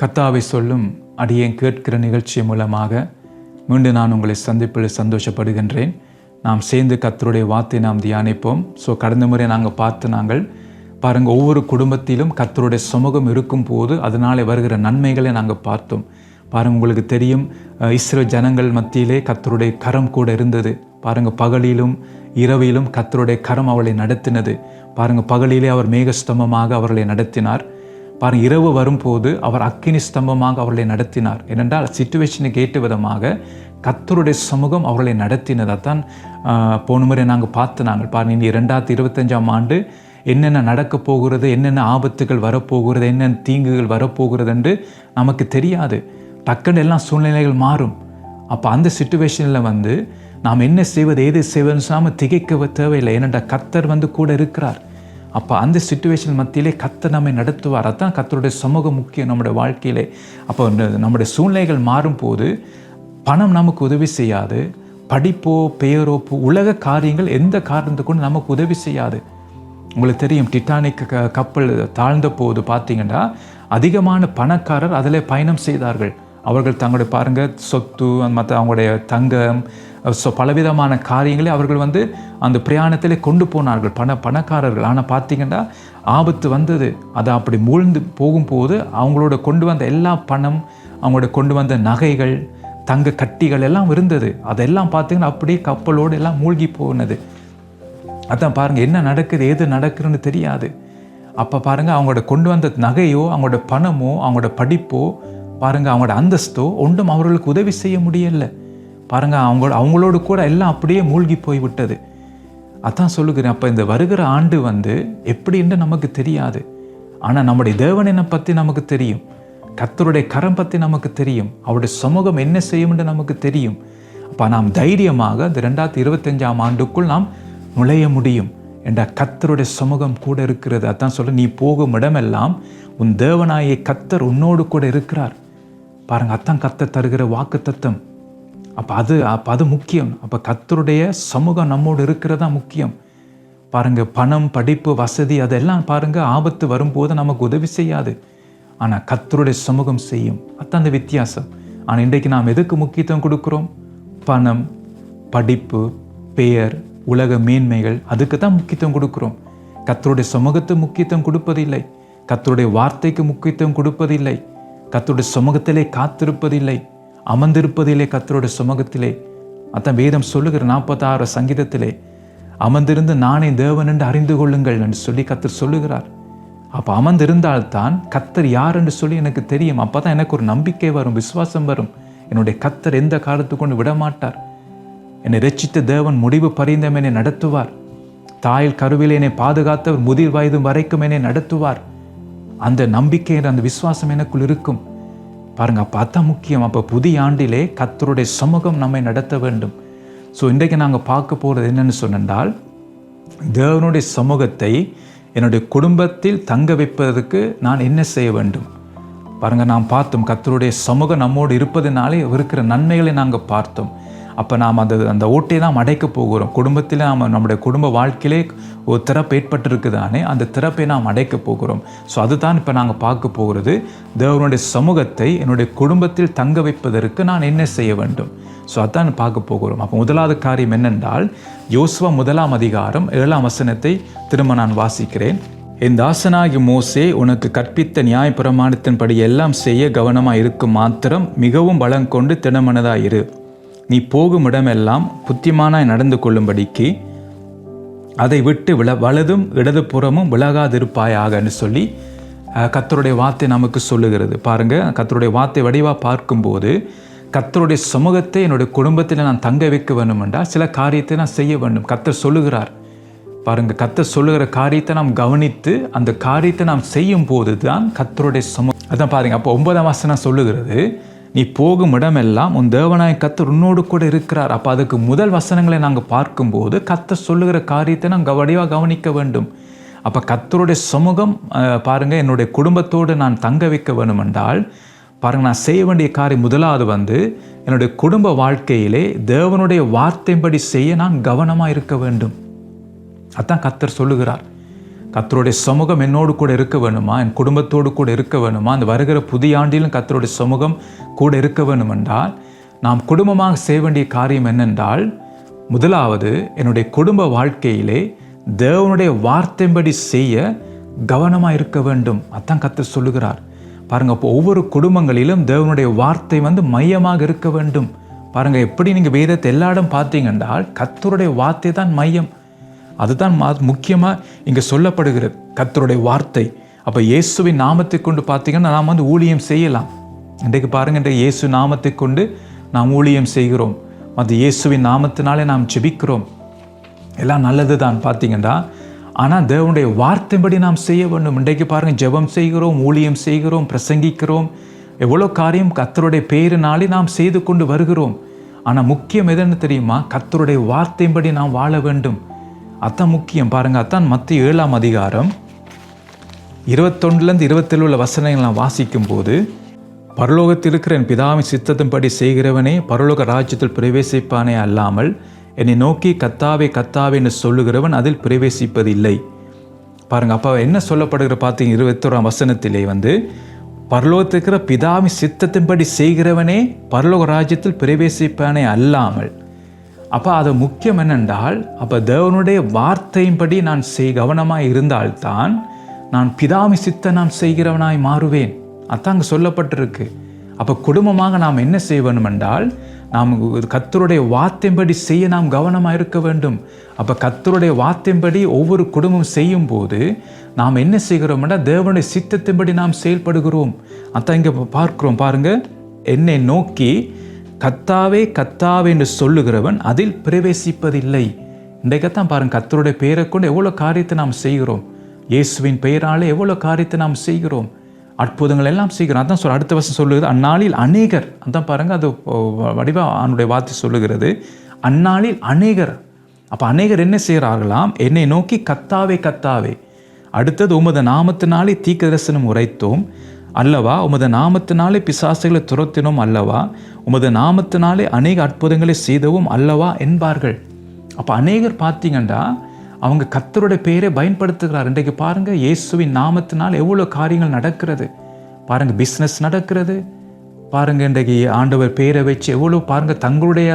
கத்தாவை சொல்லும் அடியேன் கேட்கிற நிகழ்ச்சி மூலமாக மீண்டும் நான் உங்களை சந்திப்பில் சந்தோஷப்படுகின்றேன். நாம் சேர்ந்து கத்தருடைய வார்த்தை நாம் தியானிப்போம். ஸோ கடந்த முறை நாங்கள் பார்த்து நாங்கள் பாருங்கள் ஒவ்வொரு குடும்பத்திலும் கத்தருடைய சமூகம் இருக்கும் போது அதனாலே வருகிற நன்மைகளை நாங்கள் பார்த்தோம். பாருங்கள் உங்களுக்கு தெரியும் இஸ்ரோ ஜனங்கள் மத்தியிலே கத்தருடைய கரம் கூட இருந்தது. பாருங்கள் பகலிலும் இரவிலும் கத்தருடைய கரம் அவளை நடத்தினது. பாருங்கள் பகலிலே அவர் மேகஸ்தம்பமாக அவர்களை நடத்தினார். பாருங்க இரவு வரும்போது அவர் அக்கினி ஸ்தம்பமாக அவர்களை நடத்தினார். ஏனென்றால் சுச்சுவேஷனுக்கு ஏற்ற விதமாக கத்தருடைய சமூகம் அவர்களை நடத்தினதை தான் போன முறை நாங்கள் பார்த்து நாங்கள். பாருங்க இனி ரெண்டாயிரத்தி இருபத்தஞ்சாம் ஆண்டு என்னென்ன நடக்க போகிறது என்னென்ன ஆபத்துகள் வரப்போகிறது என்னென்ன தீங்குகள் வரப்போகிறது என்று நமக்கு தெரியாது. டக்குன்னு எல்லாம் சூழ்நிலைகள் மாறும். அப்போ அந்த சுச்சுவேஷனில் வந்து நாம் என்ன செய்வது ஏது செய்வதுன்னு சொல்லாமல் திகைக்க தேவையில்லை. ஏனென்றால் கத்தர் வந்து கூட இருக்கிறார். அப்போ அந்த சுச்சுவேஷன் மத்தியிலே கத்தை நம்மை நடத்துவார். அதான் கத்தருடைய சமூகம் முக்கியம் நம்முடைய வாழ்க்கையிலே. அப்போ நம்முடைய சூழ்நிலைகள் மாறும்போது பணம் நமக்கு உதவி செய்யாது. படிப்போ பெயரோ உலக காரியங்கள் எந்த காரணத்தை கொண்டு நமக்கு உதவி செய்யாது. உங்களுக்கு தெரியும் டிட்டானிக் க- கப்பல் தாழ்ந்த போது பார்த்தீங்கன்னா அதிகமான பணக்காரர் அதில் பயணம் செய்தார்கள். அவர்கள் தங்களுடைய பாருங்கள் சொத்து மற்ற அவங்களுடைய தங்கம் ஸோ பலவிதமான காரியங்களை அவர்கள் வந்து அந்த பிரயாணத்திலே கொண்டு போனார்கள். பண பணக்காரர்கள். ஆனால் பார்த்தீங்கன்னா ஆபத்து வந்தது. அது அப்படி மூழ்ந்து போகும்போது அவங்களோட கொண்டு வந்த எல்லா பணம் அவங்களோட கொண்டு வந்த நகைகள் தங்க கட்டிகள் எல்லாம் இருந்தது. அதெல்லாம் பார்த்தீங்கன்னா அப்படியே கப்பலோடு எல்லாம் மூழ்கி போனது. அதான் பாருங்கள் என்ன நடக்குது எது நடக்குதுன்னு தெரியாது. அப்போ பாருங்க அவங்களோட கொண்டு வந்த நகையோ அவங்களோட பணமோ அவங்களோட படிப்போ பாருங்கள் அவங்களோட அந்தஸ்தோ ஒன்றும் அவர்களுக்கு உதவி செய்ய முடியல. பாருங்கள் அவங்க அவங்களோடு கூட எல்லாம் அப்படியே மூழ்கி போய் விட்டது அதான் சொல்லுகிறேன் அப்போ இந்த வருகிற ஆண்டு வந்து எப்படின்னு நமக்கு தெரியாது. ஆனால் நம்முடைய தேவனினை பற்றி நமக்கு தெரியும். கத்தருடைய கரம் பற்றி நமக்கு தெரியும். அவருடைய சமூகம் என்ன செய்யும்னு நமக்கு தெரியும். அப்போ நாம் தைரியமாக இந்த ரெண்டாயிரத்தி இருபத்தஞ்சாம் ஆண்டுக்குள் நாம் நுழைய முடியும். என்ற கத்தருடைய சமூகம் கூட இருக்கிறது. அதான் சொல்ல நீ போகும் இடமெல்லாம் உன் தேவனாயை கத்தர் உன்னோடு கூட இருக்கிறார். பாருங்கள் அதான் கர்த்தர் தருகிற வாக்கு தத்தம் அப்போ அது அப்போ அது முக்கியம். அப்போ கத்தருடைய சமூகம் நம்மோடு இருக்கிறதா முக்கியம். பாருங்கள் பணம் படிப்பு வசதி அதெல்லாம் பாருங்கள் ஆபத்து வரும்போது நமக்கு உதவி செய்யாது. ஆனால் கத்தருடைய சமூகம் செய்யும். அதான் அந்த வித்தியாசம். ஆனால் இன்றைக்கு நாம் எதுக்கு முக்கியத்துவம் கொடுக்குறோம்? பணம் படிப்பு பெயர் உலக மேன்மைகள் அதுக்கு தான் முக்கியத்துவம் கொடுக்குறோம். கத்தருடைய சமூகத்துக்கு முக்கியத்துவம் கொடுப்பதில்லை. கத்தருடைய வார்த்தைக்கு முக்கியத்துவம் கொடுப்பதில்லை. கத்தருடைய சமூகத்திலே காத்திருப்பதில்லை. அமர்ந்திருப்பதிலே கர்த்தருடைய சுமகத்திலே அத்தன் வேதம் சொல்லுகிற நாற்பத்தாறு சங்கீதத்திலே அமர்ந்திருந்து நானே தேவன் என்று அறிந்து கொள்ளுங்கள் என்று சொல்லி கத்தர் சொல்லுகிறார். அப்போ அமர்ந்திருந்தால்தான் கத்தர் யார் என்று சொல்லி எனக்கு தெரியும். அப்போ தான் எனக்கு ஒரு நம்பிக்கை வரும் விசுவாசம் வரும். என்னுடைய கத்தர் எந்த காலத்து கொண்டு விடமாட்டார். என்னை ரட்சித்த தேவன் முடிவு பரிந்தம் என்னை நடத்துவார். தாயில் கருவில் என்னை பாதுகாத்தவர் முதிர் வயது வரைக்கும் என்னை நடத்துவார். அந்த நம்பிக்கை அந்த விசுவாசம் எனக்குள் இருக்கும். பாருங்கள் அப்போ அதான் முக்கியம். அப்போ புதிய ஆண்டிலே கத்தருடைய சமூகம் நம்மை நடத்த வேண்டும். ஸோ இன்றைக்கு நாங்கள் பார்க்க போகிறது என்னன்னு சொன்னால் தேவனுடைய சமூகத்தை என்னுடைய குடும்பத்தில் தங்க வைப்பதற்கு நான் என்ன செய்ய வேண்டும்? பாருங்கள் நாம் பார்த்தோம் கத்தருடைய சமூகம் நம்மோடு இருப்பதனாலே இருக்கிற நன்மைகளை நாங்கள் பார்த்தோம். அப்போ நாம் அந்த அந்த ஓட்டை நாம் அடைக்க போகிறோம். குடும்பத்தில் நாம் நம்முடைய குடும்ப வாழ்க்கையிலே ஒரு திறப்பு ஏற்பட்டிருக்குதானே அந்த திறப்பை நாம் அடைக்க போகிறோம். ஸோ அதுதான் இப்போ நாங்கள் பார்க்க போகிறது. தேவனுடைய சமூகத்தை என்னுடைய குடும்பத்தில் தங்க வைப்பதற்கு நான் என்ன செய்ய வேண்டும்? ஸோ அதான் பார்க்க போகிறோம். அப்போ முதலாவது காரியம் என்னென்றால் யோசுவா முதலாம் அதிகாரம் ஏழாம் வசனத்தை திரும்ப நான் வாசிக்கிறேன். என் தாசனாகி மோசே உனக்கு கற்பித்த நியாயப்பிரமாணத்தின்படி எல்லாம் செய்ய கவனமாக இருக்கும் மாத்திரம் மிகவும் பலம் கொண்டு திடமனதாக இரு நீ போகும் இடமெல்லாம் புத்திமானாய் நடந்து கொள்ளும்படிக்கு அதை விட்டு வில வலதும் இடதுபுறமும் விலகாதிருப்பாயாகன்னு சொல்லி கத்தருடைய வார்த்தை நமக்கு சொல்லுகிறது. பாருங்கள் கத்தருடைய வார்த்தை வடிவாக பார்க்கும்போது கத்தருடைய சமூகத்தை என்னுடைய குடும்பத்தில் நான் தங்க வைக்க வேண்டும் என்றால் சில காரியத்தை நான் செய்ய வேண்டும். கத்தர் சொல்லுகிறார். பாருங்கள் கத்தர் சொல்லுகிற காரியத்தை நாம் கவனித்து அந்த காரியத்தை நாம் செய்யும் போது தான் கத்தருடைய சமூக அதான் பாருங்கள் அப்போ ஒன்பதாம் வசனம் சொல்லுகிறது நீ போகும் இடமெல்லாம் உன் தேவனாய கத்தர் உன்னோடு கூட இருக்கிறார். அப்போ அதுக்கு முதல் வசனங்களை நாங்கள் பார்க்கும்போது கத்தர் சொல்லுகிற காரியத்தை நாங்கள் வடிவாக கவனிக்க வேண்டும். அப்போ கத்தருடைய சமூகம் பாருங்கள் என்னுடைய குடும்பத்தோடு நான் தங்க வைக்க வேண்டும் என்றால் நான் செய்ய வேண்டிய காரியம் முதலாவது வந்து என்னுடைய குடும்ப வாழ்க்கையிலே தேவனுடைய வார்த்தையின்படி செய்ய நான் கவனமாக இருக்க வேண்டும். அதான் கத்தர் சொல்லுகிறார். கத்தருடைய சமூகம் என்னோடு கூட இருக்க வேணுமா? என் குடும்பத்தோடு கூட இருக்க வேணுமா? அந்த வருகிற புதிய ஆண்டிலும் கத்தருடைய சமூகம் கூட இருக்க வேணுமென்றால் நாம் குடும்பமாக செய்ய வேண்டிய காரியம் என்னென்றால் முதலாவது என்னுடைய குடும்ப வாழ்க்கையிலே தேவனுடைய வார்த்தைப்படி செய்ய கவனமாக இருக்க வேண்டும். அதான் கத்தர் சொல்லுகிறார். பாருங்கள் அப்போ ஒவ்வொரு குடும்பங்களிலும் தேவனுடைய வார்த்தை வந்து மையமாக இருக்க வேண்டும். பாருங்கள் எப்படி நீங்கள் வேதத்தை எல்லா இடம் பார்த்தீங்கன்றால் கத்தருடைய வார்த்தை தான் மையம். அதுதான் முக்கியமாக இங்கே சொல்லப்படுகிறது. கத்தருடைய வார்த்தை. அப்போ இயேசுவின் நாமத்தை கொண்டு பார்த்தீங்கன்னா நாம் வந்து ஊழியம் செய்யலாம். இன்றைக்கு பாருங்கள் இன்றைக்கு இயேசு நாமத்தை கொண்டு நாம் ஊழியம் செய்கிறோம். மற்ற இயேசுவின் நாமத்தினாலே நாம் ஜெபிக்கிறோம். எல்லாம் நல்லது தான் பார்த்தீங்கன்னா. ஆனால் தேவனுடைய வார்த்தைப்படி நாம் செய்ய வேண்டும். இன்றைக்கு பாருங்கள் ஜெபம் செய்கிறோம் ஊழியம் செய்கிறோம் பிரசங்கிக்கிறோம். எவ்வளோ காரியம் கத்தருடைய பேரினாலே நாம் செய்து கொண்டு வருகிறோம். ஆனால் முக்கியம் எதுன்னு தெரியுமா? கத்தருடைய வார்த்தையின்படி நாம் வாழ வேண்டும். அதான் முக்கியம் பாருங்கள் அதான் மத்திய ஏழாம் அதிகாரம். இருபத்தொன்னுலேருந்து இருபத்தேழு உள்ள வசனங்கள் நான் வாசிக்கும் போது பரலோகத்தில் இருக்கிற என் பிதாவின் சித்தத்தின்படி செய்கிறவனே பரலோக ராஜ்யத்தில் பிரவேசிப்பானே அல்லாமல் என்னை நோக்கி கத்தாவே கத்தாவே என்று சொல்லுகிறவன் அதில் பிரவேசிப்பதில்லை. பாருங்கள் அப்போ என்ன சொல்லப்படுகிற பார்த்தீங்க இருபத்தோராம் வசனத்திலே வந்து பரலோகத்திற்கிற பிதாவின் சித்தத்தின்படி செய்கிறவனே பரலோக ராஜ்யத்தில் பிரவேசிப்பானே அல்லாமல் அப்போ அது முக்கியம் என்னென்றால் அப்போ தேவனுடைய வார்த்தையின்படி நான் செய் கவனமாக இருந்தால்தான் நான் பிதாமி சித்த நான் செய்கிறவனாய் மாறுவேன். அதான் அங்கே சொல்லப்பட்டிருக்கு. அப்போ குடும்பமாக நாம் என்ன செய்ய வேண்டும் என்றால் நாம் கத்தருடைய வார்த்தையின்படி செய்ய நாம் கவனமாக இருக்க வேண்டும். அப்போ கத்தருடைய வார்த்தையின்படி ஒவ்வொரு குடும்பம் செய்யும் போது நாம் என்ன செய்கிறோம்னா தேவனுடைய சித்தத்தின்படி நாம் செயல்படுகிறோம். அதான் இங்கே பார்க்குறோம் பாருங்கள் என்னை நோக்கி கத்தாவே கத்தாவே என்று சொல்லுகிறவன் அதில் பிரவேசிப்பதில்லை. இன்றைக்கத்தான் பாருங்க கத்தருடைய பெயரை கொண்டு எவ்வளோ காரியத்தை நாம் செய்கிறோம். இயேசுவின் பெயராலே எவ்வளோ காரியத்தை நாம் செய்கிறோம். அற்புதங்கள் எல்லாம் செய்கிறோம். அதான் சொல் அடுத்த வருஷம் சொல்லுகிறது அந்நாளில் அநேகர் அதான் பாருங்கள் அது வடிவா அவனுடைய வார்த்தை சொல்லுகிறது. அந்நாளில் அநேகர் அப்போ அநேகர் என்ன செய்கிறார்களாம்? என்னை நோக்கி கத்தாவே கத்தாவே. அடுத்தது உமது நாமத்தினாலே தீக்க தரிசனம் உரைத்தோம். அல்லவா? உமது நாமத்தினாலே பிசாசுகளை துரத்தினோம் அல்லவா? உமது நாமத்தினாலே அநேக அற்புதங்களை செய்தவும் அல்லவா என்பார்கள். அப்போ அநேகர் பார்த்தீங்கன்னா அவங்க கத்தருடைய பெயரை பயன்படுத்துகிறார். இன்றைக்கு பாருங்கள் இயேசுவின் நாமத்தினால் எவ்வளோ காரியங்கள் நடக்கிறது. பாருங்கள் பிஸ்னஸ் நடக்கிறது. பாருங்கள் இன்றைக்கு ஆண்டவர் பெயரை வச்சு எவ்வளோ பாருங்கள் தங்களுடைய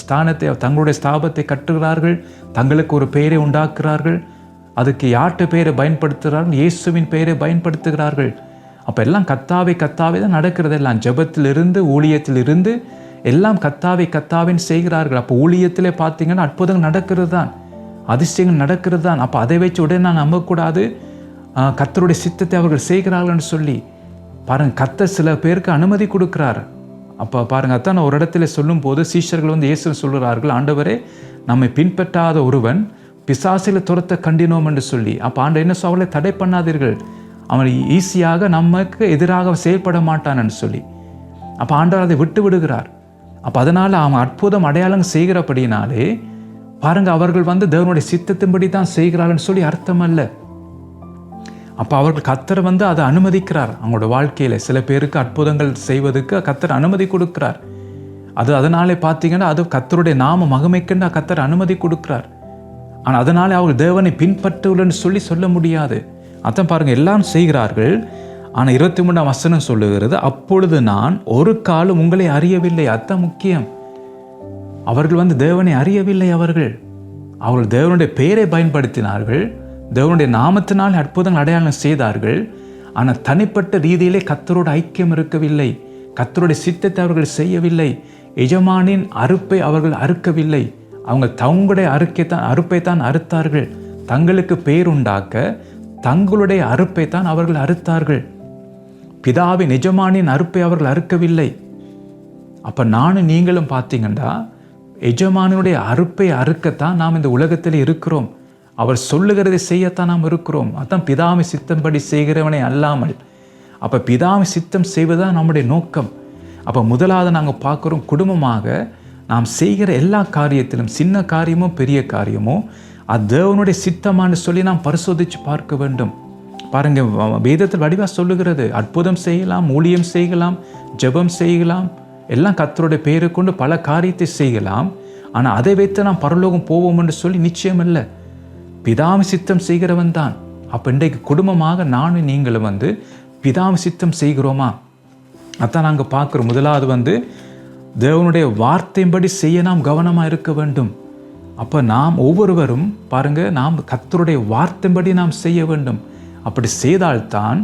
ஸ்தானத்தை தங்களுடைய ஸ்தாபத்தை கட்டுகிறார்கள். தங்களுக்கு ஒரு பெயரை உண்டாக்குறார்கள் அதுக்கு யார்கிட்ட பெயரை பயன்படுத்துகிறார்கள்? இயேசுவின் பெயரை பயன்படுத்துகிறார்கள். அப்போ எல்லாம் கத்தாவே கத்தாவே தான் நடக்கிறது எல்லாம் ஜபத்திலிருந்து ஊழியத்திலிருந்து எல்லாம் கத்தாவை கத்தாவின்னு செய்கிறார்கள். அப்போ ஊழியத்திலே பார்த்தீங்கன்னா அற்புதங்கள் நடக்கிறது தான் அதிசயங்கள் நடக்கிறது தான் அப்போ அதை வச்சு உடனே நான் நம்பக்கூடாது கத்தருடைய சித்தத்தை அவர்கள் செய்கிறார்கள்னு சொல்லி. பாருங்கள் கத்த சில பேருக்கு அனுமதி கொடுக்குறார். அப்போ பாருங்கள் அத்தான் ஒரு இடத்துல சொல்லும் போது சீஷர்கள் வந்து இயேசு சொல்கிறார்கள் ஆண்டவரே நம்மை பின்பற்றாத ஒருவன் பிசாசில துரத்த கண்டினோம் என்று சொல்லி. அப்போ ஆண்டு என்ன சொல்ல தடை பண்ணாதீர்கள். அவன் ஈஸியாக நமக்கு எதிராக செயல்பட மாட்டான்னு சொல்லி. அப்போ ஆண்டவர் அதை விட்டு விடுகிறார். அப்போ அதனால் அவன் அற்புதம் அடையாளம் செய்கிறபடினாலே பாருங்க அவர்கள் வந்து தேவனுடைய சித்தத்தின்படி தான் செய்கிறார்கள் சொல்லி அர்த்தம் அல்ல அப்போ அவர்கள் கத்தரை வந்து அதை அனுமதிக்கிறார். அவங்களோட வாழ்க்கையில் சில பேருக்கு அற்புதங்கள் செய்வதற்கு கத்தர் அனுமதி கொடுக்கிறார். அது அதனாலே பார்த்தீங்கன்னா அது கத்தருடைய நாம மகமைக்குன்னு கத்தர் அனுமதி கொடுக்கிறார். ஆனால் அதனாலே அவர்கள் தேவனை பின்பற்றுள்ளன்னு சொல்லி சொல்ல முடியாது. அதான் பாருங்கள் எல்லாம் செய்கிறார்கள். ஆனால் இருபத்தி மூணாம் வசனம் சொல்லுகிறது அப்பொழுது நான் ஒரு காலம் உங்களை அறியவில்லை. அதான் முக்கியம். அவர்கள் வந்து தேவனை அறியவில்லை அவர்கள். அவர்கள் தேவனுடைய பெயரை பயன்படுத்தினார்கள். தேவனுடைய நாமத்தினால் அற்புதங்கள் அடையாளம் செய்தார்கள். ஆனால் தனிப்பட்ட ரீதியிலே கத்தரோட ஐக்கியம் இருக்கவில்லை. கத்தருடைய சித்தத்தை அவர்கள் செய்யவில்லை. எஜமானின் அறுப்பை அவர்கள் அறுக்கவில்லை. அவங்க தங்களுடைய அறுக்கை தான் அறுப்பை தான் அறுத்தார்கள். தங்களுக்கு பேருண்டாக்க தங்களுடைய அறுப்பை தான் அவர்கள் அறுத்தார்கள். பிதாவின் எஜமானின் அறுப்பை அவர்கள் அறுக்கவில்லை. அப்போ நானும் நீங்களும் பார்த்தீங்கன்னா எஜமானுடைய அறுப்பை அறுக்கத்தான் நாம் இந்த உலகத்தில் இருக்கிறோம். அவர் சொல்லுகிறதை செய்யத்தான் நாம் இருக்கிறோம். அதான் பிதாமை சித்தம்படி செய்கிறவனை அல்லாமல். அப்போ பிதாமை சித்தம் செய்வதுதான் நம்முடைய நோக்கம். அப்போ முதலாவது நாங்கள் பார்க்குறோம் குடும்பமாக நாம் செய்கிற எல்லா காரியத்திலும் சின்ன காரியமோ பெரிய காரியமோ அது தேவனுடைய சித்தமானு சொல்லி நாம் பரிசோதித்து பார்க்க வேண்டும். பாருங்க வேதத்தில் வடிவாக சொல்லுகிறது. அற்புதம் செய்யலாம் ஊழியம் செய்யலாம் ஜெபம் செய்யலாம். எல்லாம் கத்தருடைய பெயரை கொண்டு பல காரியத்தை செய்யலாம். ஆனால் அதை வைத்து நாம் பரலோகம் போவோம் என்று சொல்லி நிச்சயம் இல்லை. பிதாமி சித்தம் செய்கிறவன் தான். அப்போ இன்றைக்கு குடும்பமாக நானும் நீங்களும் வந்து பிதாம சித்தம் செய்கிறோமா? அதான் நாங்கள் பார்க்குறோம். முதலாவது வந்து தேவனுடைய வார்த்தையின்படி செய்ய நாம் கவனமாக இருக்க வேண்டும். அப்போ நாம் ஒவ்வொருவரும் பாருங்க நாம் கத்தருடைய வார்த்தையின்படி நாம் செய்ய வேண்டும். அப்படி செய்தால்தான்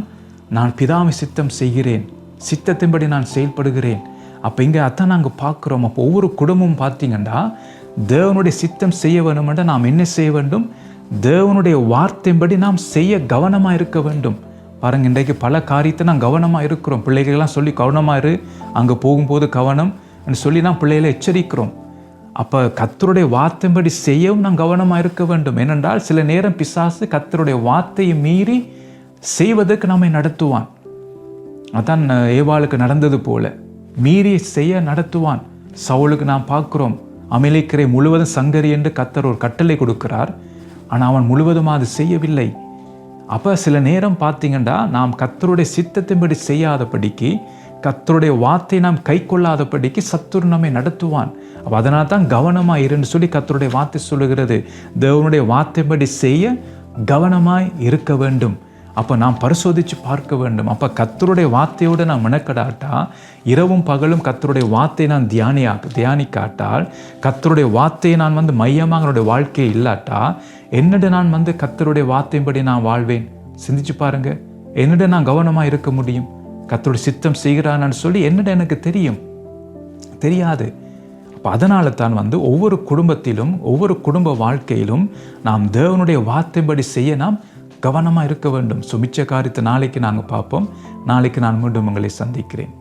நான் பிதாமை சித்தம் செய்கிறேன். சித்தத்தின்படி நான் செயல்படுகிறேன். அப்போ இங்கே அதான் நாங்கள் பார்க்குறோம். அப்போ ஒவ்வொரு குடும்பமும் பார்த்தீங்கன்னா தேவனுடைய சித்தம் செய்ய வேண்டுமென்றால் நாம் என்ன செய்ய வேண்டும்? தேவனுடைய வார்த்தையின்படி நாம் செய்ய கவனமாக இருக்க வேண்டும். பாருங்கள் இன்றைக்கு பல காரியத்தை நான் கவனமாக இருக்கிறோம். பிள்ளைகள்லாம் சொல்லி கவனமாக இரு. அங்கே போகும்போது கவனம். சொல்லி நான் பிள்ளைகளை எச்சரிக்கிறோம். அப்போ கத்தருடைய வார்த்தைப்படி செய்யவும் நாம் கவனமாக இருக்க வேண்டும். ஏனென்றால் சில நேரம் பிசாசு கத்தருடைய வார்த்தையை மீறி செய்வதற்கு நம்மை நடத்துவான். அதான் ஏவாளுக்கு நடந்தது போல. மீறி செய்ய நடத்துவான். சவுளுக்கு நாம் பார்க்குறோம் அமிலிக்கரை முழுவதும் சங்கரி என்று கத்தர் ஒரு கட்டளை கொடுக்கிறார். ஆனால் அவன் முழுவதும் அது செய்யவில்லை. அப்போ சில நேரம் பார்த்தீங்கன்னா நாம் கத்தருடைய சித்தத்தின்படி செய்யாதபடிக்கு கத்தருடைய வார்த்தை நாம் கை கொள்ளாதபடிக்கு சத்துரு நம்மை நடத்துவான். அப்போ அதனால் தான் கவனமாக இருன்னு சொல்லி கத்தருடைய வார்த்தை சொல்லுகிறது. தேவனுடைய வார்த்தைப்படி செய்ய கவனமாய் இருக்க வேண்டும். அப்போ நாம் பரிசோதித்து பார்க்க வேண்டும். அப்போ கத்தருடைய வார்த்தையோடு நான் மெனக்கடாட்டா இரவும் பகலும் கத்தருடைய வார்த்தையை நான் தியானியா தியானிக்காட்டால் கத்தருடைய வார்த்தையை நான் வந்து மையமாக என்னுடைய வாழ்க்கையை இல்லாட்டா என்னிட நான் வந்து கத்தருடைய வார்த்தையின்படி நான் வாழ்வேன்? சிந்திச்சு பாருங்க. என்னிட நான் கவனமாக இருக்க முடியும்? கத்தருடைய சித்தம் செய்கிறான்னு சொல்லி என்னிட எனக்கு தெரியும். தெரியாது. அப்போ அதனால தான் வந்து ஒவ்வொரு குடும்பத்திலும் ஒவ்வொரு குடும்ப வாழ்க்கையிலும் நாம் தேவனுடைய வார்த்தைப்படி செய்ய நாம் கவனமாக இருக்க வேண்டும். சுமிச்ச காரியத்தை நாளைக்கு நாங்கள் பார்ப்போம். நாளைக்கு நான் மீண்டும் உங்களை சந்திக்கிறேன்.